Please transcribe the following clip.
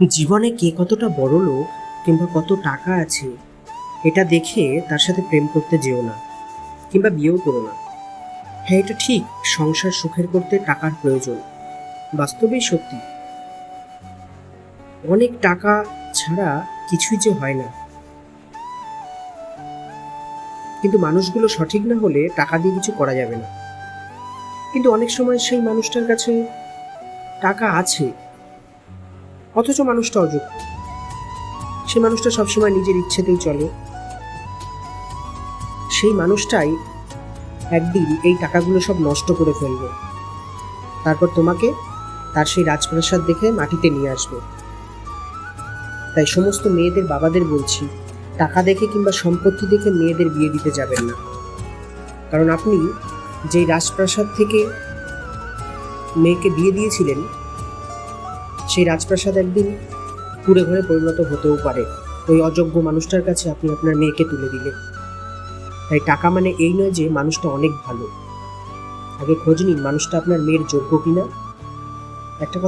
জীবনে কে কতটা বড় লোক কিংবা কত টাকা আছে, এটা দেখে তার সাথে প্রেম করতে যেও না, কিংবা বিয়েও করো না। হ্যাঁ এটা ঠিক, সংসার সুখের করতে টাকার প্রয়োজন, বাস্তবেই সত্যি। অনেক টাকা ছাড়া কিছুই যে হয় না। কিন্তু মানুষগুলো সঠিক না হলে টাকা দিয়ে কিছু করা যাবে না। কিন্তু অনেক সময় সেই মানুষটার কাছে টাকা আছে অথচ মানুষটা অযোগ্য। সেই মানুষটা সবসময় নিজের ইচ্ছেতেই চলে। সেই মানুষটাই একদিন এই টাকাগুলো সব নষ্ট করে ফেলবে। তারপর তোমাকে তার সেই রাজপ্রাসাদ দেখে মাটিতে নিয়ে আসবে। তাই সমস্ত মেয়েদের বাবাদের বলছি, টাকা দেখে কিংবা সম্পত্তি দেখে মেয়েদের বিয়ে দিতে যাবেন না। কারণ আপনি যেই রাজপ্রাসাদ থেকে মেয়েকে বিয়ে দিয়েছিলেন সেই রাজপ্রাসাদ একদিন কুড়ে ঘরে পরিণত হতেও পারে। ওই অযোগ্য মানুষটার কাছে আপনি আপনার মেয়েকে তুলে দিলে তাই টাকা মানে এই নয় যে মানুষটা অনেক ভালো। আগে খোঁজ নিন মানুষটা আপনার মেয়ের যোগ্য কিনা। একটা কথা